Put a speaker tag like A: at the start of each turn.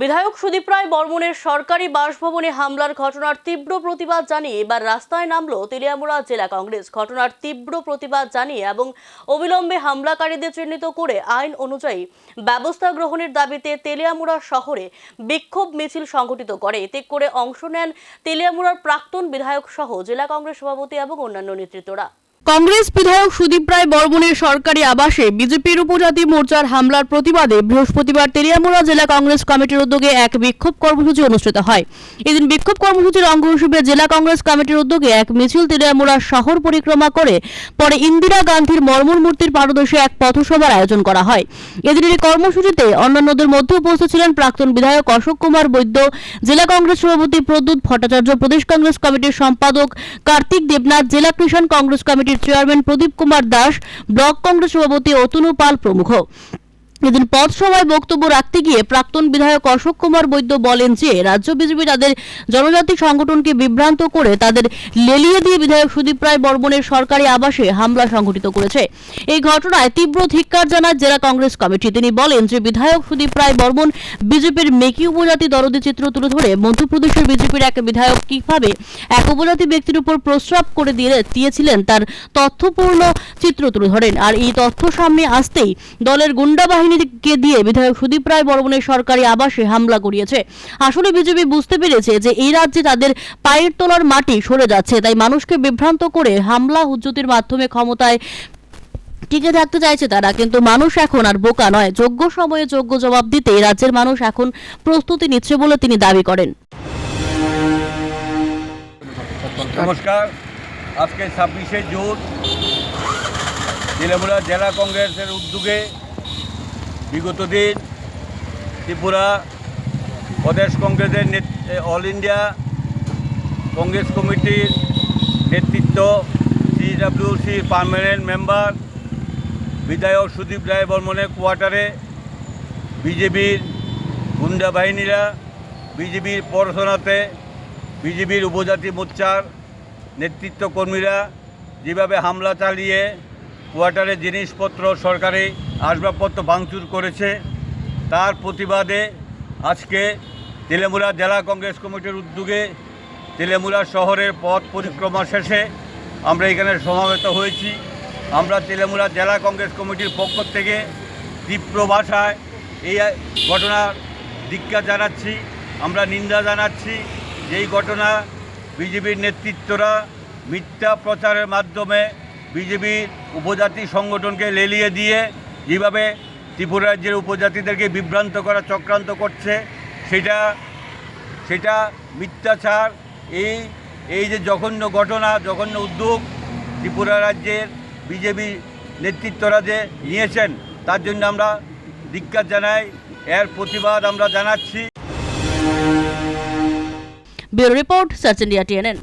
A: বিধায়ক সুদীপ রায় বর্মনের সরকারি বাসভবনে হামলার ঘটনার তীব্র প্রতিবাদ জানিয়ে এবার রাস্তায় নামলো তেলিয়ামুড়া জেলা কংগ্রেস। ঘটনার তীব্র প্রতিবাদ জানিয়ে এবং অবিলম্বে হামলাকারীদের চিহ্নিত করে আইন অনুযায়ী ব্যবস্থা গ্রহণের দাবিতে তেলিয়ামুড়া শহরে বিক্ষোভ মিছিল সংগঠিত করে। এতে করে অংশ নেন তেলিয়ামুড়ার প্রাক্তন বিধায়ক সহ জেলা কংগ্রেস সভাপতি এবং অন্যান্য নেতৃত্বরা। কংগ্রেস বিধায়ক সুদীপ রায় বর্মনের সরকারি আবাসে বিজেপির উপজাতি মোর্চার হামলার প্রতিবাদে বৃহস্পতিবার তেলিয়ামুড়া জেলা কংগ্রেস কমিটির উদ্যোগে এক বিক্ষোভ কর্মসূচি অনুষ্ঠিত হয়। এদিন বিক্ষোভ কর্মসূচির অঙ্গ হিসেবে জেলা কংগ্রেস কমিটির উদ্যোগে এক মিছিল তেলিয়ামুড়া শহর পরিক্রমা করে, পরে ইন্দিরা গান্ধীর মর্মর মূর্তির পারদর্শে এক পথসভার আয়োজন করা হয়। এদিনের এই কর্মসূচিতে অন্যান্যদের মধ্যে উপস্থিত ছিলেন প্রাক্তন বিধায়ক অশোক কুমার বৈদ্য, জেলা কংগ্রেস সভাপতি প্রদ্যুৎ ভট্টাচার্য, প্রদেশ কংগ্রেস কমিটির সম্পাদক কার্তিক দেবনাথ, জেলা কিষাণ কংগ্রেস কমিটির চেয়ারম্যান প্রদীপ কুমার দাস ব্লক কংগ্রেস সভাপতি অতনু পাল প্রমুখ। এদিন পথ সভায় বক্তব্য রাখতে গিয়ে প্রাক্তন বিধায়ক অশোক কুমার বৈদ্য বলেন যে, রাজ্য বিজেপি তাদের জনজাতি সংগঠনকে বিভ্রান্ত করে তাদের লেলিয়ে দিয়ে বিধায়ক সুদীপ রায় বর্মনের সরকারি আবাসে হামলা সংঘটিত করেছে। এই ঘটনায় তীব্র ধিক্কার জানায় জেলা কংগ্রেস কমিটি। তিনি বলেন যে, বিধায়ক সুদীপ রায় বর্মন বিজেপির মেকি উপজাতি দরদি চিত্র তুলে ধরে মধ্যপ্রদেশের বিজেপির এক বিধায়ক কীভাবে এক উপজাতি ব্যক্তির উপর প্রস্রাব করে দিয়ে দিয়েছিলেন তার তথ্যপূর্ণ চিত্র তুলে ধরেন। আর এই তথ্য সামনে আসতেই দলের গুন্ডা বাহিনীকে দিয়ে বিধায়ক সুদীপ রায় বর্মনের সরকারি আবাসে হামলা করিয়েছে। আসলে বিজেপি বুঝতে পেরেছে যে এই রাজ্যে তাদের পায়ের তলার মাটি সরে যাচ্ছে, তাই মানুষকে বিভ্রান্ত করে হামলা হুজ্জতির মাধ্যমে ক্ষমতায় টিকে থাকতে চাইছে তারা। কিন্তু মানুষ এখন আর বোকা নয়। যোগ্য সময়ে যোগ্য জবাব দিতে রাজ্যের মানুষ এখন প্রস্তুতি নিচ্ছে বলে তিনি দাবি করেন।
B: নমস্কার। আজকে ছাব্বিশে জুন তিলেমুড়া জেলা কংগ্রেসের উদ্যোগে বিগত দিন ত্রিপুরা প্রদেশ কংগ্রেসের অল ইন্ডিয়া কংগ্রেস কমিটির নেতৃত্ব সিডাব্লিউসির পার্মানেন্ট মেম্বার বিধায়ক সুদীপ রায় বর্মনের কোয়ার্টারে বিজেপির গুন্ডা বাহিনীরা, বিজেপির পড়াশোনাতে, বিজেপির উপজাতি মোর্চার নেতৃত্ব কর্মীরা যেভাবে হামলা চালিয়ে কোয়ার্টারে জিনিসপত্র সরকারি আসবাবপত্র ভাঙচুর করেছে। তার প্রতিবাদে আজকে তেলেমুড়া জেলা কংগ্রেস কমিটির উদ্যোগে তেলেমুড়া শহরের পথ পরিক্রমা শেষে আমরা এখানে সমাবেত হয়েছি। আমরা তেলেমুড়া জেলা কংগ্রেস কমিটির পক্ষ থেকে তীব্র ভাষায় এই ঘটনার ধিক্কার জানাচ্ছি। আমরা নিন্দা জানাচ্ছি যেই ঘটনা বিজেপির নেতৃত্বরা মিথ্যা প্রচারের মাধ্যমে বিজেপির উপজাতি সংগঠনকে লেলিয়ে দিয়ে যেভাবে ত্রিপুরা রাজ্যের উপজাতিদেরকে বিভ্রান্ত করা, চক্রান্ত করছে, সেটা সেটা মিথ্যাচার, এই এই যে জঘন্য ঘটনা, জঘন্য উদ্যোগ ত্রিপুরা রাজ্যের বিজেপি নেতৃত্বরা যে নিয়েছেন, তার জন্য আমরা ধিক্কার জানাই, এর প্রতিবাদ আমরা জানাচ্ছি।
A: Bureau report India TNN.